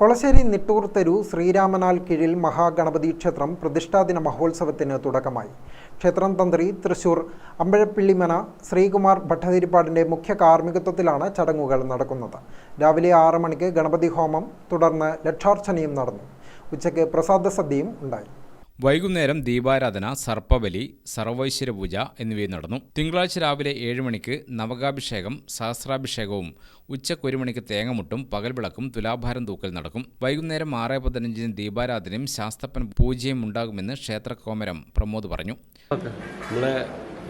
കൊളശ്ശേരി നിട്ടൂർ തെരു ശ്രീരാമനാൽ കീഴിൽ മഹാഗണപതി ക്ഷേത്രം പ്രതിഷ്ഠാദിന മഹോത്സവത്തിന് തുടക്കമായി. ക്ഷേത്രം തന്ത്രി തൃശൂർ അമ്പഴപ്പിള്ളിമന ശ്രീകുമാർ ഭട്ടതിരിപ്പാടിന്റെ മുഖ്യ കാർമ്മികത്വത്തിലാണ് ചടങ്ങുകൾ നടക്കുന്നത്. രാവിലെ ആറ് മണിക്ക് ഗണപതി ഹോമം തുടർന്ന് ലക്ഷാർച്ചനയും നടന്നു. ഉച്ചയ്ക്ക് പ്രസാദ സദ്യയും ഉണ്ടായി. വൈകുന്നേരം ദീപാരാധന സർപ്പബലി സർവൈശ്വര പൂജ എന്നിവയും നടന്നു. തിങ്കളാഴ്ച രാവിലെ ഏഴ് മണിക്ക് നവകാഭിഷേകം സഹസ്രാഭിഷേകവും ഉച്ചക്കൊരു മണിക്ക് തേങ്ങമുട്ടും പകൽവിളക്കും തുലാഭാരം തൂക്കൽ നടക്കും. വൈകുന്നേരം ആറ് പതിനഞ്ചിന് ദീപാരാധനയും ശാസ്തപ്പൻ പൂജയും ഉണ്ടാകുമെന്ന് ക്ഷേത്ര കോമരം പ്രമോദ് പറഞ്ഞു. നമ്മളെ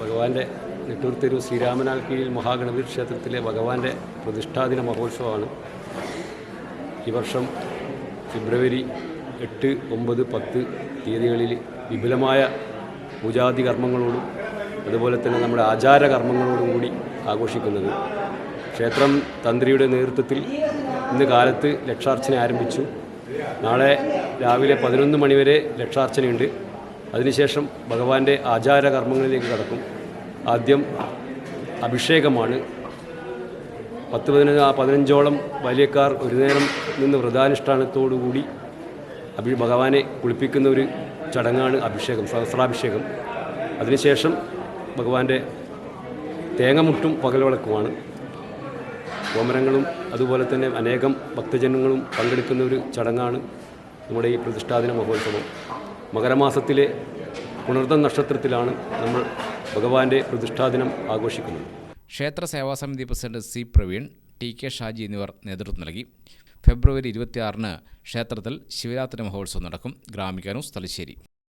ഭഗവാന്റെ നെട്ടൂർ തെരു ശ്രീരാമനാൽ കീഴിൽ മഹാഗണപതി ക്ഷേത്രത്തിലെ ഭഗവാന്റെ പ്രതിഷ്ഠാദിന മഹോത്സവമാണ്. ഈ വർഷം ഫെബ്രുവരി എട്ട് ഒമ്പത് പത്ത് തീയതികളിൽ വിപുലമായ പൂജാതി കർമ്മങ്ങളോടും അതുപോലെ തന്നെ നമ്മുടെ ആചാര കർമ്മങ്ങളോടും കൂടി ആഘോഷിക്കുന്നത്. ക്ഷേത്രം തന്ത്രിയുടെ നേതൃത്വത്തിൽ ഇന്ന് കാലത്ത് ലക്ഷാർച്ചന ആരംഭിച്ചു. നാളെ രാവിലെ പതിനൊന്ന് മണിവരെ ലക്ഷാർച്ചനയുണ്ട്. അതിനുശേഷം ഭഗവാന്റെ ആചാര കർമ്മങ്ങളിലേക്ക് കടക്കും. ആദ്യം അഭിഷേകമാണ്. പത്ത് പതിനഞ്ച് പതിനഞ്ചോളം ബാല്യക്കാർ ഒരു നേരം നിന്ന് വ്രതാനുഷ്ഠാനത്തോടുകൂടി അഭി ഭഗവാനെ കുളിപ്പിക്കുന്ന ഒരു ചടങ്ങാണ് അഭിഷേകം സഹസ്രാഭിഷേകം. അതിനുശേഷം ഭഗവാന്റെ തേങ്ങമുട്ടും പകൽവിളക്കുമാണ്. കോമരങ്ങളും അതുപോലെ തന്നെ അനേകം ഭക്തജനങ്ങളും പങ്കെടുക്കുന്ന ഒരു ചടങ്ങാണ് നമ്മുടെ ഈ പ്രതിഷ്ഠാദിന മഹോത്സവം. മകരമാസത്തിലെ പുണർദ നക്ഷത്രത്തിലാണ് നമ്മൾ ഭഗവാന്റെ പ്രതിഷ്ഠാദിനം ആഘോഷിക്കുന്നത്. ക്ഷേത്ര സേവാ സമിതി president C Praveen T K Shaji എന്നിവർ നേതൃത്വം നൽകി. ഫെബ്രുവരി ഇരുപത്തിയാറിന് ക്ഷേത്രത്തിൽ ശിവരാത്രി മഹോത്സവം നടക്കും. ഗ്രാമിക ന്യൂസ് തലശ്ശേരി.